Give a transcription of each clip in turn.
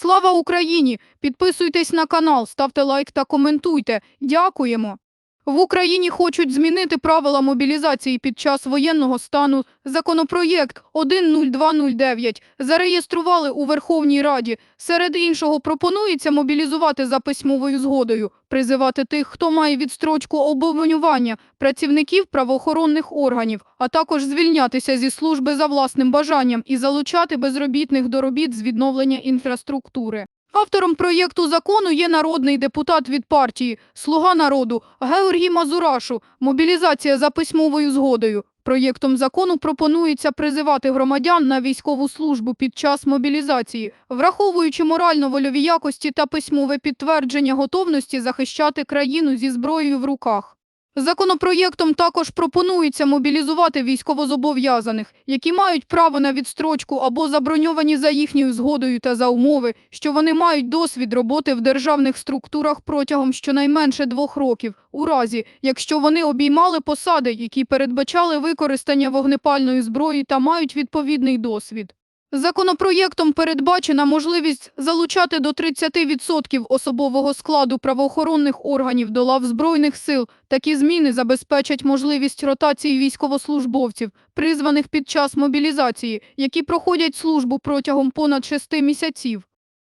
Слава Україні! Підписуйтесь на канал, ставте лайк та коментуйте. Дякуємо. В Україні хочуть змінити правила мобілізації під час воєнного стану. Законопроєкт 10209 зареєстрували у Верховній Раді. Серед іншого пропонується мобілізувати за письмовою згодою, призивати тих, хто має відстрочку обов'язання, працівників правоохоронних органів, а також звільнятися зі служби за власним бажанням і залучати безробітних до робіт з відновлення інфраструктури. Автором проєкту закону є народний депутат від партії Слуга народу Георгій Мазурашу. Мобілізація за письмовою згодою. Проєктом закону пропонується призивати громадян на військову службу під час мобілізації, враховуючи морально-вольові якості та письмове підтвердження готовності захищати країну зі зброєю в руках. Законопроєктом також пропонується мобілізувати військовозобов'язаних, які мають право на відстрочку або заброньовані за їхньою згодою та за умови, що вони мають досвід роботи в державних структурах протягом щонайменше двох років, у разі, якщо вони обіймали посади, які передбачали використання вогнепальної зброї та мають відповідний досвід. Законопроєктом передбачена можливість залучати до 30% особового складу правоохоронних органів до лав Збройних сил. Такі зміни забезпечать можливість ротації військовослужбовців, призваних під час мобілізації, які проходять службу протягом понад 6 місяців.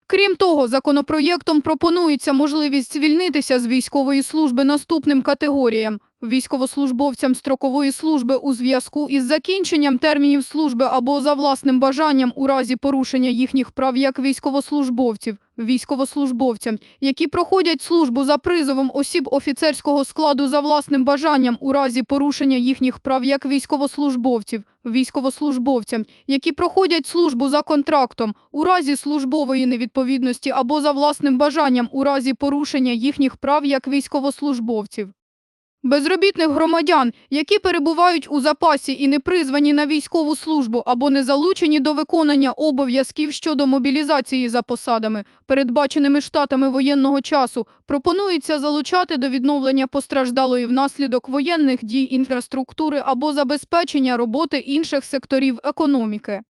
Крім того, законопроєктом пропонується можливість звільнитися з військової служби наступним категоріям – військовослужбовцям строкової служби у зв'язку із закінченням термінів служби або за власним бажанням у разі порушення їхніх прав як військовослужбовців, військовослужбовцям, які проходять службу за призовом осіб офіцерського складу за власним бажанням у разі порушення їхніх прав як військовослужбовців, військовослужбовцям, які проходять службу за контрактом у разі службової невідповідності або за власним бажанням у разі порушення їхніх прав як військовослужбовців. Безробітних громадян, які перебувають у запасі і не призвані на військову службу або не залучені до виконання обов'язків щодо мобілізації за посадами, передбаченими штатами воєнного часу, пропонується залучати до відновлення постраждалої внаслідок воєнних дій інфраструктури або забезпечення роботи інших секторів економіки.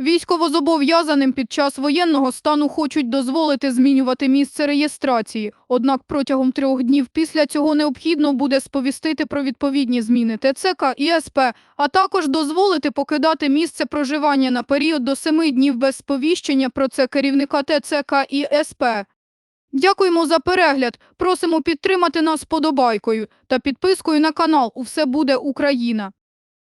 Військовозобов'язаним під час воєнного стану хочуть дозволити змінювати місце реєстрації, однак протягом трьох днів після цього необхідно буде сповістити про відповідні зміни ТЦК і СП, а також дозволити покидати місце проживання на період до семи днів без сповіщення про це керівника ТЦК і СП. Дякуємо за перегляд. Просимо підтримати нас подобайкою та підпискою на канал «Усе буде Україна».